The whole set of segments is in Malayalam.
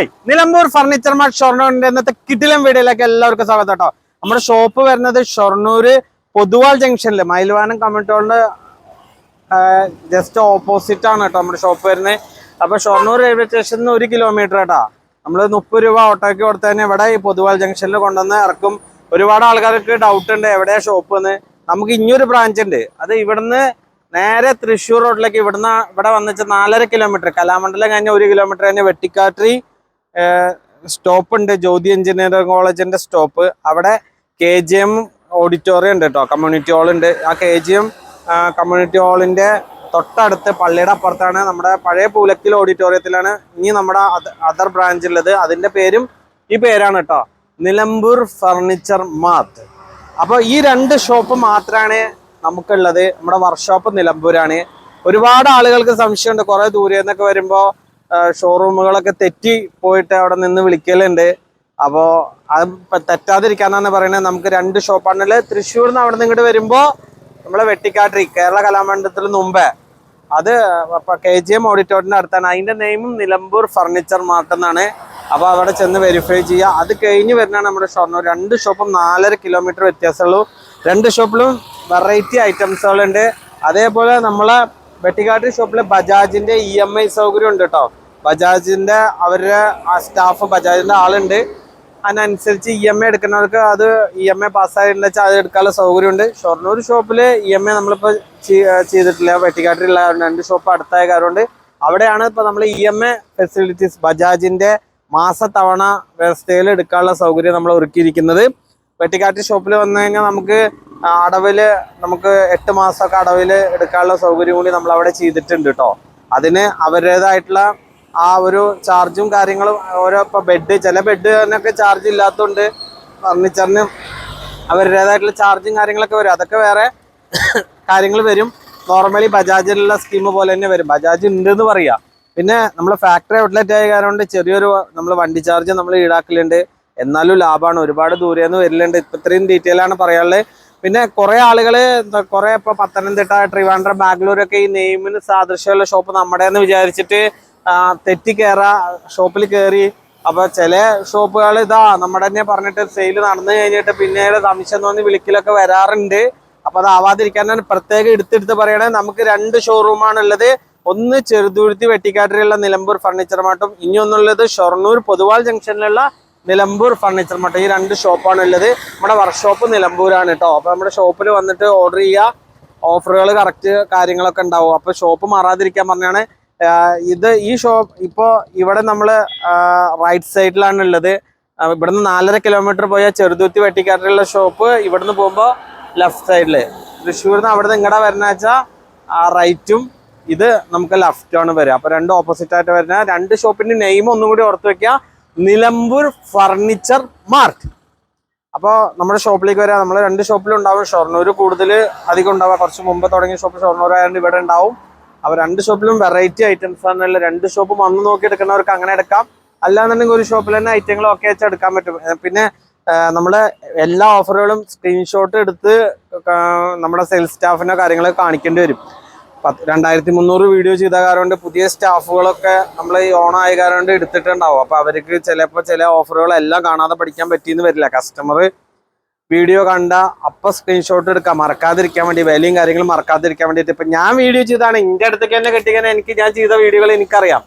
ഹായ് നിലമ്പൂർ ഫർണിച്ചർ മാർട്ട് ഷൊർണൂരിന്റെ ഇന്നത്തെ കിടിലം വീഡിയോയിലേക്ക് എല്ലാവർക്കും സ്വാഗതം കേട്ടോ നമ്മുടെ ഷോപ്പ് വരുന്നത് ഷൊർണൂര് പൊതുവാൾ ജംഗ്ഷനിൽ മയിൽവാനം കമ്മിറ്റോളിന്റെ ജസ്റ്റ് ഓപ്പോസിറ്റ് ആണ് കേട്ടോ നമ്മുടെ ഷോപ്പ് വരുന്നത്. അപ്പൊ ഷൊർണൂർ റെയിൽവേ സ്റ്റേഷനിൽ നിന്ന് ഒരു കിലോമീറ്റർ കേട്ടോ നമ്മൾ മുപ്പത് രൂപ ഓട്ടോയ്ക്ക് കൊടുത്ത് തന്നെ ഇവിടെ ഈ പൊതുവാൾ ജംഗ്ഷനിൽ കൊണ്ടുവന്ന് ഇറക്കും. ഒരുപാട് ആൾക്കാർക്ക് ഡൗട്ട് ഉണ്ട് എവിടെയാ ഷോപ്പ് എന്ന് നമുക്ക് ഇനിയൊരു ബ്രാഞ്ച് ഉണ്ട്. അത് ഇവിടുന്ന് നേരെ തൃശ്ശൂർ റോഡിലേക്ക് ഇവിടുന്ന് ഇവിടെ വന്നിച്ച് നാലര കിലോമീറ്റർ കലാമണ്ഡലം കഴിഞ്ഞ ഒരു കിലോമീറ്റർ കഴിഞ്ഞ വെട്ടിക്കാട്രി സ്റ്റോപ്പ് ഉണ്ട്. ജ്യോതി എഞ്ചിനീയറിംഗ് കോളേജിന്റെ സ്റ്റോപ്പ്. അവിടെ കെ ജി എം ഓഡിറ്റോറിയം ഉണ്ട് കേട്ടോ. കമ്മ്യൂണിറ്റി ഹാൾ ഉണ്ട്. ആ കെ ജി എം കമ്മ്യൂണിറ്റി ഹാളിന്റെ തൊട്ടടുത്ത് പള്ളിയുടെ അപ്പുറത്താണ് നമ്മുടെ പഴയ പൂലക്കിൽ ഓഡിറ്റോറിയത്തിലാണ് ഇനി നമ്മുടെ അതർ ബ്രാഞ്ച് ഉള്ളത്. അതിന്റെ പേരും ഈ പേരാണ് കേട്ടോ. നിലമ്പൂർ ഫർണിച്ചർ മാത്ത് അപ്പോൾ ഈ രണ്ട് ഷോപ്പ് മാത്രമാണ് നമുക്കുള്ളത്. നമ്മുടെ വർക്ക്ഷോപ്പ് നിലമ്പൂരാണ്. ഒരുപാട് ആളുകൾക്ക് സംശയമുണ്ട്. കുറെ ദൂരെ നിന്നൊക്കെ വരുമ്പോൾ ഷോറൂമുകളൊക്കെ തെറ്റി പോയിട്ട് അവിടെ നിന്ന് വിളിക്കലുണ്ട്. അപ്പോൾ അത് തെറ്റാതിരിക്കാന്നാണ് പറയുന്നത് നമുക്ക് രണ്ട് ഷോപ്പാണുള്ളത് തൃശ്ശൂർ നിന്ന് അവിടെ നിന്ന് ഇങ്ങോട്ട് വരുമ്പോൾ നമ്മളെ വെട്ടിക്കാട്രി കേരള കലാമണ്ഡലത്തിന് മുമ്പേ അത് കെ ജി എം ഓഡിറ്റോറിയത്തിന്റെ അടുത്താണ്. അതിന്റെ നെയിമും നിലമ്പൂർ ഫർണിച്ചർ മാർട്ട് എന്നാണ്. അപ്പൊ അവിടെ ചെന്ന് വെരിഫൈ ചെയ്യുക അത് കഴിഞ്ഞ് വരുന്നതാണ് നമ്മുടെ ഷൊർണൂർ രണ്ട് ഷോപ്പും നാലര കിലോമീറ്റർ വ്യത്യാസമുള്ളൂ. രണ്ട് ഷോപ്പിലും വെറൈറ്റി ഐറ്റംസുകളുണ്ട് അതേപോലെ നമ്മളെ വെട്ടിക്കാട്ടി ഷോപ്പിൽ ബജാജിന്റെ ഇ എം ഐ സൗകര്യം ഉണ്ട് കേട്ടോ ബജാജിന്റെ അവരുടെ സ്റ്റാഫ് ബജാജിന്റെ ആളുണ്ട്. അതിനനുസരിച്ച് ഇ എം ഐ എടുക്കുന്നവർക്ക് അത് ഇ എം ഐ പാസ്സായിട്ടുണ്ടെന്ന് വെച്ചാൽ അത് എടുക്കാനുള്ള സൗകര്യമുണ്ട്. ഷൊർണൂർ ഷോപ്പിൽ ഇ എം ഐ നമ്മളിപ്പോൾ ചെയ്തിട്ടില്ല. വെട്ടിക്കാട്ടിലുള്ള രണ്ട് ഷോപ്പ് അടുത്തായ കാര്യമുണ്ട് അവിടെയാണ് ഇപ്പോൾ നമ്മൾ ഇ എം ഐ ഫെസിലിറ്റീസ് ബജാജിന്റെ മാസത്തവണ വ്യവസ്ഥയിൽ എടുക്കാനുള്ള സൗകര്യം നമ്മൾ ഒരുക്കിയിരിക്കുന്നത്. വെട്ടിക്കാട്ടി ഷോപ്പിൽ വന്നു കഴിഞ്ഞാൽ നമുക്ക് അടവിൽ നമുക്ക് എട്ട് മാസമൊക്കെ അടവിൽ എടുക്കാനുള്ള സൗകര്യം കൂടി നമ്മൾ അവിടെ ചെയ്തിട്ടുണ്ട് കേട്ടോ അതിന് അവരുടേതായിട്ടുള്ള ആ ഒരു ചാർജും കാര്യങ്ങളും ഓരോ ഇപ്പൊ ബെഡ് ചില ബെഡ് ബെഡിനൊക്കെ ചാർജ് ഇല്ലാത്തതുകൊണ്ട് ഫർണിച്ചറിന് അവരുടേതായിട്ടുള്ള ചാർജും കാര്യങ്ങളൊക്കെ വരും. അതൊക്കെ വേറെ കാര്യങ്ങൾ വരും. നോർമലി ബജാജിലുള്ള സ്കീം പോലെ തന്നെ വരും. ബജാജ് ഉണ്ട് എന്ന് പറയാ. പിന്നെ നമ്മൾ ഫാക്ടറി ഔട്ട്ലെറ്റ് ആയ കാരണം ചെറിയൊരു നമ്മൾ വണ്ടി ചാർജ് നമ്മൾ ഈടാക്കലുണ്ട്. എന്നാലും ലാഭമാണ് ഒരുപാട് ദൂരെ നിന്ന് വരലുണ്ട്. ഇത്രയും ഡീറ്റെയിൽ ആണ് പറയാനുള്ളത് പിന്നെ കുറെ ആളുകൾ കുറെ ഇപ്പൊ പത്തനംതിട്ട ട്രിവാൻഡ്രം ബാംഗ്ലൂരൊക്കെ ഈ നെയിമിന് സാദൃശ്യമുള്ള ഷോപ്പ് നമ്മുടെ എന്ന് വിചാരിച്ചിട്ട് തെറ്റി കയറാ ഷോപ്പിൽ കയറി അപ്പൊ ചില ഷോപ്പുകൾ ഇതാ നമ്മുടെ തന്നെ പറഞ്ഞിട്ട് സെയിൽ നടന്നു കഴിഞ്ഞിട്ട് പിന്നീട് സംശയം തോന്നി വിളിക്കലൊക്കെ വരാറുണ്ട്. അപ്പൊ അത് ആവാതിരിക്കാനാണ് പ്രത്യേകം എടുത്തെടുത്ത് പറയണേ നമുക്ക് രണ്ട് ഷോറൂമാണ് ഉള്ളത് ഒന്ന് ചെറുതുരുത്തി വെട്ടിക്കാട്ടിലുള്ള നിലമ്പൂർ ഫർണിച്ചർ മാട്ടും ഇനി ഒന്നുള്ളത് ഷൊർണൂർ പൊതുവാൾ ജംഗ്ഷനിലുള്ള നിലമ്പൂർ ഫർണിച്ചർ മാർട്ട് ഈ രണ്ട് ഷോപ്പാണ് ഉള്ളത് നമ്മുടെ വർക്ക്ഷോപ്പ് നിലമ്പൂരാണ് കേട്ടോ അപ്പൊ നമ്മുടെ ഷോപ്പിൽ വന്നിട്ട് ഓർഡർ ചെയ്യുക ഓഫറുകൾ കറക്റ്റ് കാര്യങ്ങളൊക്കെ ഉണ്ടാവും. അപ്പൊ ഷോപ്പ് മാറാതിരിക്കാൻ പറഞ്ഞാണ് ഇത് ഈ ഷോപ്പ് ഇപ്പോൾ ഇവിടെ നമ്മൾ റൈറ്റ് സൈഡിലാണ് ഉള്ളത് ഇവിടുന്ന് നാലര കിലോമീറ്റർ പോയ ചെറുതുത്തി വെട്ടിക്കാട്ടിലുള്ള ഷോപ്പ് ഇവിടുന്ന് പോകുമ്പോൾ ലെഫ്റ്റ് സൈഡിൽ തൃശ്ശൂരിൽ നിന്ന് അവിടെ നിന്ന് ഇങ്ങടെ വരുന്ന വെച്ചാൽ റൈറ്റും ഇത് നമുക്ക് ലെഫ്റ്റാണ് വരിക അപ്പോൾ രണ്ട് ഓപ്പോസിറ്റ് ആയിട്ട് വരുന്ന രണ്ട് ഷോപ്പിന്റെ നെയിം ഒന്നും കൂടി ഓർത്ത് വെക്കുക നിലമ്പൂർ ഫർണിച്ചർ മാർട്ട് അപ്പോൾ നമ്മുടെ ഷോപ്പിലേക്ക് വരാം. നമ്മൾ രണ്ട് ഷോപ്പിലും ഉണ്ടാവും. ഷൊർണൂർ കൂടുതൽ അധികം ഉണ്ടാവുക കുറച്ച് മുമ്പ് തുടങ്ങിയ ഷോപ്പ് ഷൊർണൂർ ആയതുകൊണ്ട് ഇവിടെ ഉണ്ടാവും. അപ്പോൾ രണ്ട് ഷോപ്പിലും വെറൈറ്റി ഐറ്റംസ് ആണുള്ള രണ്ട് ഷോപ്പ് വന്ന് നോക്കി എടുക്കുന്നവർക്ക് അങ്ങനെ എടുക്കാം. അല്ലാന്നുണ്ടെങ്കിൽ ഒരു ഷോപ്പിൽ തന്നെ ഐറ്റങ്ങൾ ഒക്കെ വെച്ച് എടുക്കാൻ പറ്റും. പിന്നെ നമ്മുടെ എല്ലാ ഓഫറുകളും സ്ക്രീൻഷോട്ട് എടുത്ത് നമ്മുടെ സെയിൽസ് സ്റ്റാഫിനോ കാര്യങ്ങളോ കാണിക്കേണ്ടി വരും. പത്ത് രണ്ടായിരത്തി മുന്നൂറ് വീഡിയോ ചെയ്ത കാരണം പുതിയ സ്റ്റാഫുകളൊക്കെ നമ്മൾ ഈ ഓണായ കാരണം എടുത്തിട്ടുണ്ടാവും. അപ്പൊ അവർക്ക് ചിലപ്പോൾ ചില ഓഫറുകളെല്ലാം കാണാതെ പഠിക്കാൻ പറ്റിയെന്ന് വരില്ല. കസ്റ്റമർ വീഡിയോ കണ്ട അപ്പൊ സ്ക്രീൻഷോട്ട് എടുക്കാം. മറക്കാതിരിക്കാൻ വേണ്ടി വിലയും കാര്യങ്ങളും മറക്കാതിരിക്കാൻ വേണ്ടിയിട്ട്. ഇപ്പൊ ഞാൻ വീഡിയോ ചെയ്താണ് എന്റെ അടുത്തേക്ക് തന്നെ കിട്ടിയാൽ എനിക്ക് ഞാൻ ചെയ്ത വീഡിയോകൾ എനിക്കറിയാം.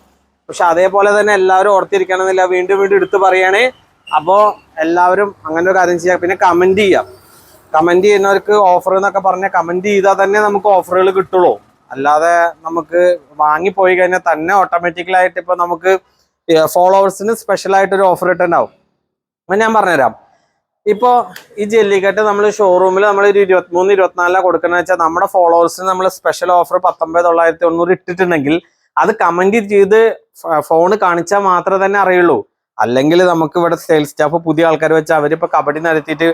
പക്ഷെ അതേപോലെ തന്നെ എല്ലാവരും ഓർത്തിരിക്കണമെന്നില്ല. വീണ്ടും വീണ്ടും എടുത്ത് പറയണേ. അപ്പോൾ എല്ലാവരും അങ്ങനെ ഒരു കാര്യം ചെയ്യാം. പിന്നെ കമന്റ് ചെയ്യാം. കമന്റ് ചെയ്യുന്നവർക്ക് ഓഫർ എന്നൊക്കെ പറഞ്ഞ കമന്റ് ചെയ്താൽ തന്നെ നമുക്ക് ഓഫറുകൾ കിട്ടുള്ളൂ. അല്ലാതെ നമുക്ക് വാങ്ങിപ്പോയി കഴിഞ്ഞാൽ തന്നെ ഓട്ടോമാറ്റിക്കലായിട്ട് ഇപ്പൊ നമുക്ക് ഫോളോവേഴ്സിന് ഒരു ഓഫർ ഇട്ടുണ്ടാവും. അപ്പൊ ഞാൻ പറഞ്ഞുതരാം. ഇപ്പോ ഈ ജെല്ലിക്കെട്ട് നമ്മൾ ഷോറൂമിൽ നമ്മൾ ഒരു ഇരുപത്തിമൂന്ന് ഇരുപത്തിനാലിലാണ് കൊടുക്കുന്നത് വെച്ചാൽ നമ്മുടെ ഫോളോവേഴ്സിന് നമ്മൾ സ്പെഷ്യൽ ഓഫർ പത്തൊമ്പത് തൊള്ളായിരത്തി തൊണ്ണൂറ് ഇട്ടിട്ടുണ്ടെങ്കിൽ അത് കമന്റ് ചെയ്ത് ഫോൺ കാണിച്ചാൽ മാത്രമേ തന്നെ അറിയുള്ളൂ. അല്ലെങ്കിൽ നമുക്ക് ഇവിടെ സെയിൽസ് സ്റ്റാഫ് പുതിയ ആൾക്കാർ വെച്ച് അവരിപ്പോ കബഡി നടത്തിയിട്ട്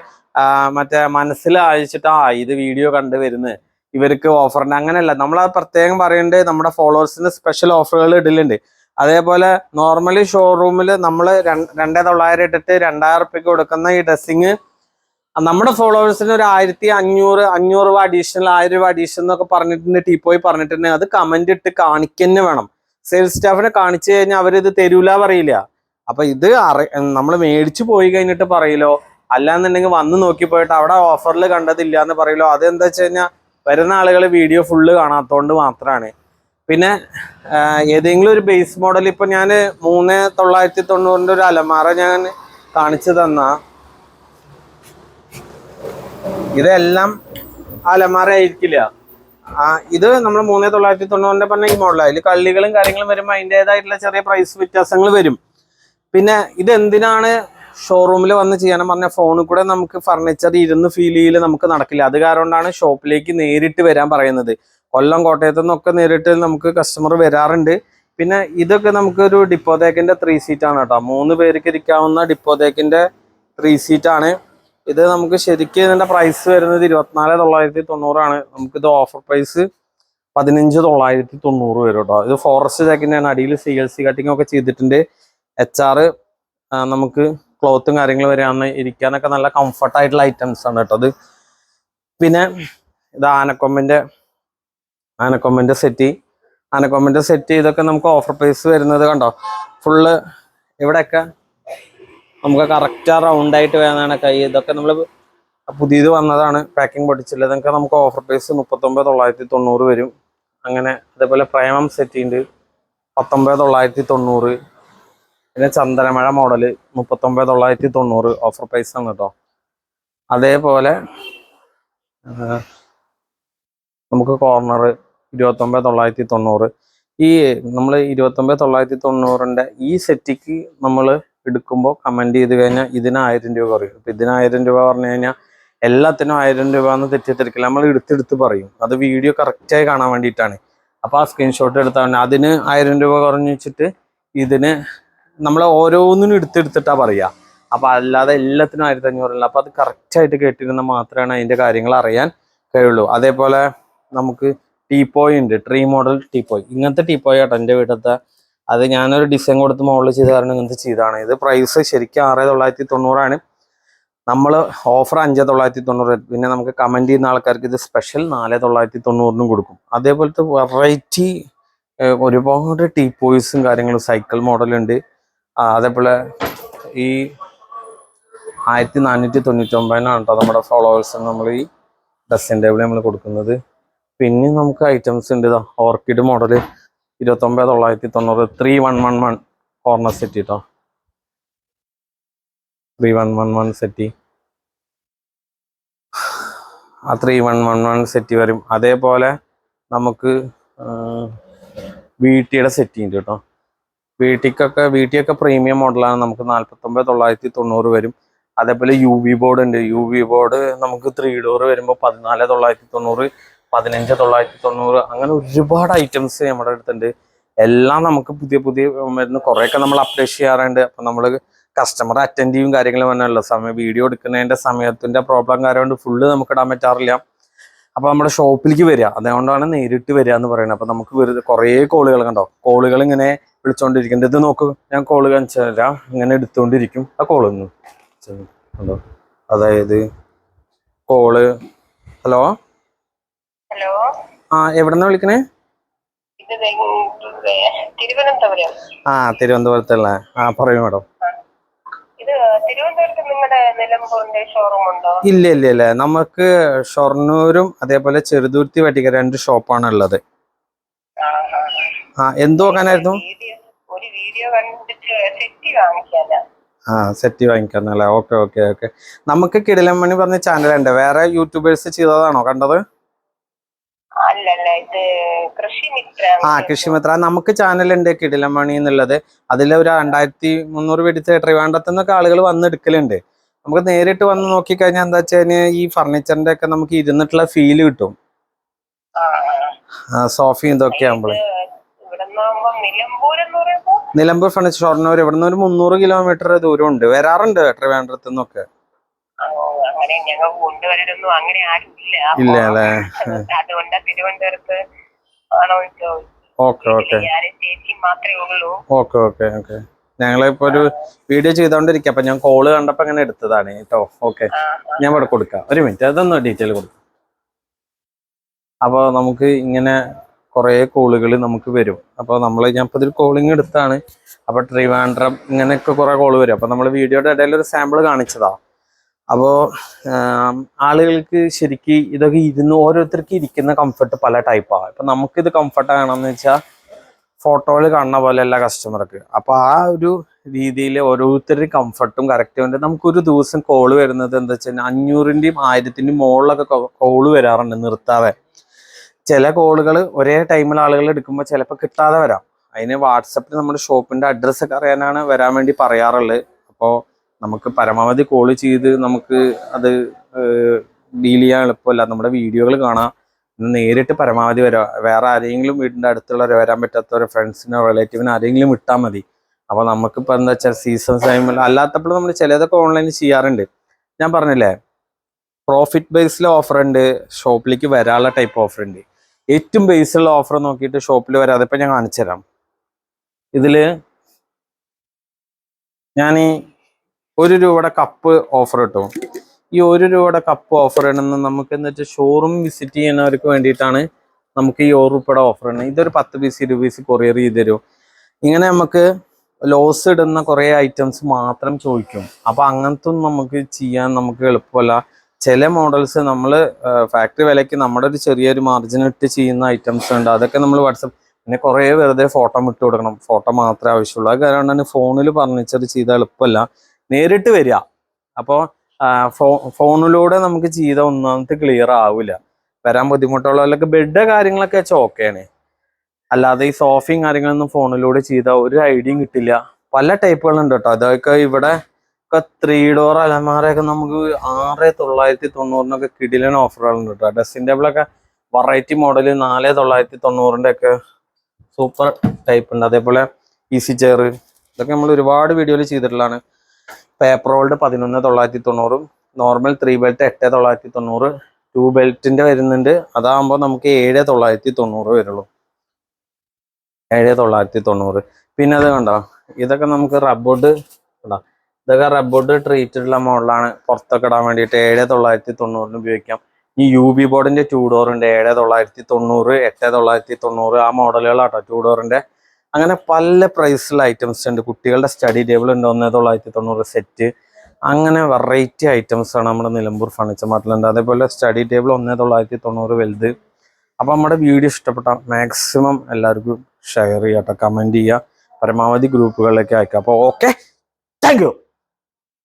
മറ്റേ മനസ്സിൽ അയച്ചിട്ട് ആ ഇത് വീഡിയോ കണ്ട് വരുന്നത് ഇവർക്ക് ഓഫറിന് അങ്ങനെയല്ല. നമ്മൾ അത് പ്രത്യേകം പറയുന്നുണ്ട് നമ്മുടെ ഫോളോവേഴ്സിന് സ്പെഷ്യൽ ഓഫറുകൾ ഇടലുണ്ട്. അതേപോലെ നോർമലി ഷോറൂമിൽ നമ്മൾ രണ്ടേ തൊള്ളായിരം ഇട്ടിട്ട് രണ്ടായിരം റുപ്യക്ക് കൊടുക്കുന്ന ഈ ഡ്രസ്സിങ് നമ്മുടെ ഫോളോവേഴ്സിന് ഒരു ആയിരത്തി അഞ്ഞൂറ് അഞ്ഞൂറ് രൂപ അഡീഷണൽ ആയിരം രൂപ അഡീഷണൽ എന്നൊക്കെ പറഞ്ഞിട്ടുണ്ട് ടീപ്പോയി പറഞ്ഞിട്ടുണ്ടെങ്കിൽ അത് കമന്റ് ഇട്ട് കാണിക്കന്നെ വേണം. സെയിൽസ് സ്റ്റാഫിനെ കാണിച്ചു കഴിഞ്ഞാൽ അവരിത് തരൂല പറയില്ല. അപ്പൊ ഇത് അറി നമ്മൾ മേടിച്ചു പോയി കഴിഞ്ഞിട്ട് പറയില്ലോ. അല്ലാന്നുണ്ടെങ്കിൽ വന്ന് നോക്കി പോയിട്ട് അവിടെ ഓഫറിൽ കണ്ടതില്ല എന്ന് പറയില്ലോ. അതെന്താ വെച്ച് കഴിഞ്ഞാൽ വരുന്ന ആളുകൾ വീഡിയോ ഫുള്ള് കാണാത്തോണ്ട് മാത്രമാണ് പിന്നെ ഏതെങ്കിലും ഒരു ബേസ് മോഡൽ ഇപ്പൊ ഞാൻ മൂന്ന് തൊള്ളായിരത്തി തൊണ്ണൂറിന്റെ ഒരു അലമാറ ഞാൻ കാണിച്ചു തന്ന. ഇതെല്ലാം അലമാറ ആയിരിക്കില്ല ഇത് നമ്മൾ മൂന്ന് തൊള്ളായിരത്തി തൊണ്ണൂറിന്റെ പറഞ്ഞ ഈ മോഡലാണ് ഇതിൽ കള്ളികളും കാര്യങ്ങളും വരുമ്പോൾ അതിന്റെതായിട്ടുള്ള ചെറിയ പ്രൈസ് വ്യത്യാസങ്ങൾ വരും. പിന്നെ ഇത് എന്തിനാണ് ഷോറൂമിൽ വന്ന് ചെയ്യാനും പറഞ്ഞ ഫോണിൽ കൂടെ നമുക്ക് ഫർണിച്ചർ ഇരുന്ന് ഫീൽ ചെയ്യൽ നമുക്ക് നടക്കില്ല. അത് കാരണം കൊണ്ടാണ് ഷോപ്പിലേക്ക് നേരിട്ട് വരാൻ പറയുന്നത്. കൊല്ലം കോട്ടയത്തു നിന്നൊക്കെ നേരിട്ട് നമുക്ക് കസ്റ്റമർ വരാറുണ്ട്. പിന്നെ ഇതൊക്കെ നമുക്കൊരു ഡിപ്പോതേക്കിന്റെ ത്രീ സീറ്റ് ആണ് കേട്ടോ. മൂന്ന് പേർക്ക് ഇരിക്കാവുന്ന ഡിപ്പോതേക്കിന്റെ ത്രീ സീറ്റാണ് ഇത് നമുക്ക് ശരിക്കും ഇതിന്റെ പ്രൈസ് വരുന്നത് ഇരുപത്തിനാല് തൊള്ളായിരത്തി തൊണ്ണൂറാണ്. നമുക്കിത് ഓഫർ പ്രൈസ് പതിനഞ്ച് തൊള്ളായിരത്തി തൊണ്ണൂറ് വരും കേട്ടോ. ഇത് ഫോറസ്റ്റ് ജാക്കിന്റെ അടിയിൽ സി എൽ സി കട്ടിങ് ഒക്കെ ചെയ്തിട്ടുണ്ട്. എച്ച് ആറ് നമുക്ക് ക്ലോത്തും കാര്യങ്ങളും വരെയാണ് ഇരിക്കാനൊക്കെ നല്ല കംഫർട്ടായിട്ടുള്ള ഐറ്റംസ് ആണ് കേട്ടോ അത്. പിന്നെ ഇത് ആനക്കൊമ്പിന്റെ ആനക്കൊമ്പിന്റെ സെറ്റ്. ആനക്കൊമ്പിന്റെ സെറ്റ് ഇതൊക്കെ നമുക്ക് ഓഫർ പ്രൈസ് വരുന്നത് കണ്ടോ? ഫുള്ള് ഇവിടെയൊക്കെ നമുക്ക് കറക്റ്റ് റൗണ്ട് ആയിട്ട് വേണമാണ് കൈ. ഇതൊക്കെ നമ്മൾ പുതിയത് വന്നതാണ് പാക്കിംഗ് പൊട്ടിച്ചില്ല. ഇതൊക്കെ നമുക്ക് ഓഫർ പ്രൈസ് മുപ്പത്തൊമ്പത് തൊള്ളായിരത്തി തൊണ്ണൂറ് വരും. അങ്ങനെ അതേപോലെ പ്രേമം സെറ്റ് ഉണ്ട് പത്തൊമ്പത് തൊള്ളായിരത്തി തൊണ്ണൂറ്. പിന്നെ ചന്ദനമഴ മോഡൽ മുപ്പത്തൊമ്പത് തൊള്ളായിരത്തി തൊണ്ണൂറ് ഓഫർ പ്രൈസ് ആണ് കേട്ടോ അതേപോലെ നമുക്ക് കോർണർ ഇരുപത്തൊമ്പത് തൊള്ളായിരത്തി തൊണ്ണൂറ്. ഈ നമ്മൾ ഇരുപത്തൊമ്പത് തൊള്ളായിരത്തി തൊണ്ണൂറിന്റെ ഈ സെറ്റിക്ക് നമ്മൾ എടുക്കുമ്പോൾ കമന്റ് ചെയ്ത് കഴിഞ്ഞാൽ ഇതിന് ആയിരം രൂപ പറയും. അപ്പം ഇതിന് ആയിരം രൂപ പറഞ്ഞു കഴിഞ്ഞാൽ എല്ലാത്തിനും ആയിരം രൂപ എന്ന് തെറ്റിദ്ധരിക്കില്ല. നമ്മൾ എടുത്തെടുത്ത് പറയും. അത് വീഡിയോ കറക്റ്റായി കാണാൻ വേണ്ടിയിട്ടാണ്. അപ്പോൾ ആ സ്ക്രീൻഷോട്ട് എടുത്താൽ അതിന് ആയിരം രൂപ കുറഞ്ഞു വെച്ചിട്ട് ഇതിന് നമ്മൾ ഓരോന്നിനും എടുത്തെടുത്തിട്ടാണ് പറയാ. അപ്പോൾ അല്ലാതെ എല്ലാത്തിനും ആയിരത്തി അഞ്ഞൂറല്ല അപ്പോൾ അത് കറക്റ്റായിട്ട് കേട്ടിരുന്ന മാത്രമാണ് അതിന്റെ കാര്യങ്ങൾ അറിയാൻ കഴിയുള്ളൂ. അതേപോലെ നമുക്ക് ടീപ്പോയ് ഉണ്ട്. ട്രീ മോഡൽ ടീപ്പോയ് ഇങ്ങനത്തെ ടീപ്പോയ് ആട്ടോ എന്റെ വീട്ടിലത്തെ. അത് ഞാനൊരു ഡിസൈൻ കൊടുത്ത് മോഡൽ ചെയ്ത കാരണം ഇങ്ങനത്തെ ചെയ്താണ്. ഇത് പ്രൈസ് ശരിക്കും ആറ് തൊള്ളായിരത്തി തൊണ്ണൂറാണ് നമ്മൾ ഓഫർ അഞ്ച് തൊള്ളായിരത്തി തൊണ്ണൂറ് പിന്നെ നമുക്ക് കമന്റ് ചെയ്യുന്ന ആൾക്കാർക്ക് ഇത് സ്പെഷ്യൽ നാല് തൊള്ളായിരത്തി തൊണ്ണൂറിനും കൊടുക്കും. അതേപോലത്തെ വെറൈറ്റി ഒരുപാട് ടീപ്പോയ്സും കാര്യങ്ങളും സൈക്കിൾ മോഡലുണ്ട് അതേപോലെ ഈ ആയിരത്തി നാനൂറ്റി തൊണ്ണൂറ്റി ഒമ്പതിനാണ് കേട്ടോ നമ്മുടെ ഫോളോവേഴ്സ് നമ്മൾ ഈ ഡ്രസ്സിന്റെ ടേബിൾ നമ്മൾ കൊടുക്കുന്നത്. പിന്നെ നമുക്ക് ഐറ്റംസ് ഉണ്ട് ഇതാ ഓർക്കിഡ് മോഡൽ ഇരുപത്തൊമ്പത് തൊള്ളായിരത്തി തൊണ്ണൂറ് three one one one corner set കേട്ടോ three one one one set ആ three one one one set വരും. അതേപോലെ നമുക്ക് വീട്ടിയുടെ സെറ്റ് കേട്ടോ. വീട്ടിക്കൊക്കെ വീട്ടിയൊക്കെ പ്രീമിയം മോഡലാണ് നമുക്ക് നാൽപ്പത്തൊമ്പത് തൊള്ളായിരത്തി തൊണ്ണൂറ് വരും. അതേപോലെ യു വി ബോർഡ് ഉണ്ട്. യു വി ബോർഡ് നമുക്ക് ത്രീ ഡോർ വരുമ്പോൾ പതിനാല് തൊള്ളായിരത്തി തൊണ്ണൂറ് പതിനഞ്ച് തൊള്ളായിരത്തി തൊണ്ണൂറ് അങ്ങനെ ഒരുപാട് ഐറ്റംസ് നമ്മുടെ അടുത്തുണ്ട്. എല്ലാം നമുക്ക് പുതിയ പുതിയ വരുന്ന കുറേയൊക്കെ നമ്മൾ അപ്ഡേറ്റ് ചെയ്യാറുണ്ട്. അപ്പം നമ്മൾ കസ്റ്റമർ അറ്റൻഡീവും കാര്യങ്ങളും വന്നല്ലോ സമയം വീഡിയോ എടുക്കുന്നതിന്റെ സമയത്തിന്റെ പ്രോബ്ലം കാരണം ഫുള്ള് നമുക്ക് ഇടാൻ പറ്റാറില്ല. അപ്പോൾ നമ്മുടെ ഷോപ്പിലേക്ക് വരിക. അതുകൊണ്ടാണ് നേരിട്ട് വരിക എന്ന് പറയുന്നത്. അപ്പോൾ നമുക്ക് വെറുതെ കുറേ കോളുകൾ കണ്ടോ? കോളുകൾ ഇങ്ങനെ വിളിച്ചുകൊണ്ടിരിക്കുന്നുണ്ട് ഇത് നോക്കൂ ഞാൻ കോൾ കാണിച്ചു തരാം. ഇങ്ങനെ എടുത്തുകൊണ്ടിരിക്കും ആ കോളൊന്ന് കണ്ടോ അതായത് കോൾ ഹലോ ഹലോ ആ എവിടെന്നാ വിളിക്കണേ? ആ തിരുവനന്തപുരത്തുള്ള. ആ പറയൂ മാഡം. ഉണ്ടോ? ഇല്ല ഇല്ല ഇല്ല. നമുക്ക് ഷൊർണൂരും അതേപോലെ ചെറുതുരുത്തി വട്ടിക്ക രണ്ട് ഷോപ്പാണ് ഉള്ളത് ആ, എന്തോ നോക്കാനായിരുന്നു ഒരു വീഡിയോ കണ്ടിട്ട് സെറ്റ് ആ സെറ്റ് വാങ്ങിക്കാന്നല്ലേ? Okay okay okay. നമുക്ക് കിടിലമ്മണി പറഞ്ഞ ഉണ്ട്. വേറെ യൂട്യൂബേഴ്സ് ചെയ്തതാണോ കണ്ടത്? ആ കൃഷിമിത്ര. നമുക്ക് ചാനലുണ്ട് കിടിലമ്മണി എന്നുള്ളത്. അതിൽ ഒരു രണ്ടായിരത്തി മുന്നൂറ് വെടിച്ച് ട്രിവാൻഡ്രത്ത് നിന്നൊക്കെ ആളുകൾ വന്ന് എടുക്കലുണ്ട്. നമുക്ക് നേരിട്ട് വന്ന് നോക്കി കഴിഞ്ഞാൽ എന്താ വെച്ചാൽ ഈ ഫർണിച്ചറിന്റെ ഒക്കെ നമുക്ക് ഇരുന്നിട്ടുള്ള ഫീൽ കിട്ടും. സോഫയും ഇതൊക്കെ നിന്നാകുമ്പോ നിലമ്പൂർ ഫർണിച്ചർ ഷൊർണൂർ. ഇവിടുന്ന് ഒരു മുന്നൂറ് കിലോമീറ്റർ ദൂരമുണ്ട്. വരാറുണ്ട് ട്രിവാൻഡ്രത്ത് നിന്നൊക്കെ ഇല്ല. അല്ലേ? Okay okay. ഓക്കെ ഞങ്ങളിപ്പോ ഒരു വീഡിയോ ചെയ്തോണ്ടിരിക്കാം. അപ്പൊ ഞാൻ കോൾ കണ്ടപ്പോ അങ്ങനെ എടുത്തതാണ് കേട്ടോ ഓക്കെ. ഞാൻ ഇവിടെ കൊടുക്കാം. ഒരു മിനിറ്റ് അതൊന്ന് ഡീറ്റെയിൽ കൊടുക്കാം. അപ്പോൾ നമുക്ക് ഇങ്ങനെ കുറേ കോളുകൾ നമുക്ക് വരും. അപ്പോൾ നമ്മൾ ഞാൻ ഇപ്പോൾ ഇതിൽ കോളിങ് എടുത്താണ്. അപ്പോൾ ട്രിവാൻഡ്രം ഇങ്ങനെയൊക്കെ കുറേ കോൾ വരും. അപ്പോൾ നമ്മൾ വീഡിയോയുടെ ഇടയിൽ ഒരു സാമ്പിൾ കാണിച്ചതാ. അപ്പോൾ ആളുകൾക്ക് ശരിക്ക് ഇതൊക്കെ ഇരുന്ന് ഓരോരുത്തർക്ക് ഇരിക്കുന്ന കംഫർട്ട് പല ടൈപ്പാണ് ഇപ്പം നമുക്കിത് കംഫർട്ട് ആകണമെന്ന് വെച്ചാൽ ഫോട്ടോയിൽ കാണുന്ന പോലെ എല്ലാ കസ്റ്റമർക്ക് അപ്പോൾ ആ ഒരു രീതിയിൽ ഓരോരുത്തരുടെ കംഫർട്ടും കറക്റ്റും ഉണ്ട്. നമുക്കൊരു ദിവസം കോൾ വരുന്നത് എന്താ വെച്ചാൽ അഞ്ഞൂറിന്റെയും ആയിരത്തിന്റെയും മുകളിലൊക്കെ കോൾ വരാറുണ്ട് നിർത്താതെ. ചില കോളുകൾ ഒരേ ടൈമിൽ ആളുകൾ എടുക്കുമ്പോൾ ചിലപ്പോൾ കിട്ടാതെ വരാം. അതിന് വാട്സപ്പിൽ നമ്മുടെ ഷോപ്പിന്റെ അഡ്രസ്സ് ഒക്കെ അറിയാനാണ് വരാൻ വേണ്ടി പറയാറുള്ളത്. അപ്പോൾ നമുക്ക് പരമാവധി കോൾ ചെയ്ത് നമുക്ക് അത് ഡീൽ ചെയ്യാൻ എളുപ്പമല്ല. നമ്മുടെ വീഡിയോകൾ കാണാം. നേരിട്ട് പരമാവധി വരാം വേറെ ആരെങ്കിലും വീടിന്റെ അടുത്തുള്ളവരെ വരാൻ പറ്റാത്തവരെ ഫ്രണ്ട്സിനോ റിലേറ്റീവിനോ ആരെങ്കിലും വിട്ടാൽ മതി. അപ്പോൾ നമുക്കിപ്പോൾ എന്താ വെച്ചാൽ സീസൺ ടൈമിൽ അല്ലാത്തപ്പോൾ നമ്മൾ ചിലതൊക്കെ ഓൺലൈനിൽ ചെയ്യാറുണ്ട്. ഞാൻ പറഞ്ഞില്ലേ പ്രോഫിറ്റ് ബേസിൽ ഓഫർ ഉണ്ട് ഷോപ്പിലേക്ക് വരാനുള്ള ടൈപ്പ് ഓഫർ ഉണ്ട്. ഏറ്റവും ബേസിലുള്ള ഓഫർ നോക്കിയിട്ട് ഷോപ്പിൽ വരാതെ ഇപ്പം ഞാൻ കാണിച്ചു തരാം. ഇതിൽ ഞാൻ ഈ ഒരു രൂപയുടെ കപ്പ് ഓഫർ കിട്ടും ഈ ഒരു രൂപയുടെ കപ്പ് ഓഫർ ഇടുന്ന നമുക്ക് വെച്ചാൽ ഷോറൂം വിസിറ്റ് ചെയ്യുന്നവർക്ക് വേണ്ടിയിട്ടാണ് നമുക്ക് ഈ ഒരു രൂപയുടെ ഓഫർ ഇടുന്നത്. ഇതൊരു പത്ത് പീസ് ഇരുപത് പീസ് കൊറിയർ ചെയ്ത് തരും. ഇങ്ങനെ നമുക്ക് ലോസ് ഇടുന്ന കുറേ ഐറ്റംസ് മാത്രം ചോദിക്കും. അപ്പൊ അങ്ങനത്തെ നമുക്ക് ചെയ്യാൻ നമുക്ക് എളുപ്പമല്ല. ചില മോഡൽസ് നമ്മൾ ഫാക്ടറി വിലയ്ക്ക് നമ്മുടെ ഒരു ചെറിയൊരു മാർജിൻ ഇട്ട് ചെയ്യുന്ന ഐറ്റംസ് ഉണ്ട്. അതൊക്കെ നമ്മൾ വാട്സപ്പ് പിന്നെ കുറേ വെറുതെ ഫോട്ടോ ഇട്ട് കൊടുക്കണം. ഫോട്ടോ മാത്രമേ ആവശ്യമുള്ളൂ. അത് കാരണം തന്നെ ഫോണിൽ ഫർണിച്ചർ ചെയ്താൽ എളുപ്പമല്ല. നേരിട്ട് വരിക. അപ്പോൾ ഫോ ഫോണിലൂടെ നമുക്ക് ചെയ്ത ഒന്നാമത്തെ ക്ലിയർ ആവില്ല വരാൻ ബുദ്ധിമുട്ടുള്ളവർക്ക് ബെഡ് കാര്യങ്ങളൊക്കെ വെച്ചാൽ ഓക്കെയാണ് അല്ലാതെ ഈ സോഫയും കാര്യങ്ങളൊന്നും ഫോണിലൂടെ ചെയ്താൽ ഒരു ഐഡിയയും കിട്ടില്ല. പല ടൈപ്പുകളുണ്ട് കേട്ടോ. അതൊക്കെ ഇവിടെ ഒക്കെ ത്രീ ഡോർ അലമാരയൊക്കെ നമുക്ക് ആറ് തൊള്ളായിരത്തി തൊണ്ണൂറിനൊക്കെ കിടിലൻ ഓഫറുകളുണ്ട് കേട്ടോ ഡ്രസ്സിംഗ് ടേബിളൊക്കെ വെറൈറ്റി മോഡൽ നാല് തൊള്ളായിരത്തി തൊണ്ണൂറിന്റെ ഒക്കെ സൂപ്പർ ടൈപ്പ് ഉണ്ട്. അതേപോലെ ഈസി ചെയർ ഇതൊക്കെ നമ്മൾ ഒരുപാട് വീഡിയോയിൽ ചെയ്തിട്ടുള്ളതാണ്. പേപ്പർ റോൾഡ് പതിനൊന്ന് തൊള്ളായിരത്തി തൊണ്ണൂറും നോർമൽ ത്രീ ബെൽറ്റ് എട്ട് തൊള്ളായിരത്തി തൊണ്ണൂറ് ടു ബെൽറ്റിന്റെ വരുന്നുണ്ട്. അതാകുമ്പോൾ നമുക്ക് ഏഴ് തൊള്ളായിരത്തി തൊണ്ണൂറ് വരുള്ളൂ. ഏഴ് തൊള്ളായിരത്തി തൊണ്ണൂറ്. പിന്നെ അത് കണ്ടോ? ഇതൊക്കെ നമുക്ക് റബ്ബോർഡ് കണ്ടോ? ഇതൊക്കെ റബ്ബോർഡ് ട്രീറ്റഡുള്ള മോഡലാണ്. പുറത്തൊക്കെ ഇടാൻ വേണ്ടിയിട്ട് ഏഴ് തൊള്ളായിരത്തി തൊണ്ണൂറിന് ഉപയോഗിക്കാം. ഈ യു ബി ബോർഡിന്റെ ടൂ ഡോർ ഉണ്ട് ഏഴ് തൊള്ളായിരത്തി തൊണ്ണൂറ് എട്ട് തൊള്ളായിരത്തി തൊണ്ണൂറ് ആ മോഡലുകളാട്ടോ ടൂ ഡോറിന്റെ അങ്ങനെ പല പ്രൈസിലുള്ള ഐറ്റംസ് ഉണ്ട്. കുട്ടികളുടെ സ്റ്റഡി ടേബിൾ ഉണ്ട് ഒന്ന് തൊള്ളായിരത്തി തൊണ്ണൂറ് സെറ്റ് അങ്ങനെ വെറൈറ്റി ഐറ്റംസ് ആണ് നമ്മുടെ നിലമ്പൂർ ഫർണിച്ചർ മാർട്ടിലുണ്ട് അതേപോലെ സ്റ്റഡി ടേബിൾ ഒന്ന് തൊള്ളായിരത്തി തൊണ്ണൂറ് വലുത്. അപ്പം നമ്മുടെ വീഡിയോ ഇഷ്ടപ്പെട്ട മാക്സിമം എല്ലാവർക്കും ഷെയർ ചെയ്യാട്ടോ കമന്റ് ചെയ്യുക. പരമാവധി ഗ്രൂപ്പുകളിലേക്ക് അയക്കുക. അപ്പോൾ ഓക്കെ താങ്ക്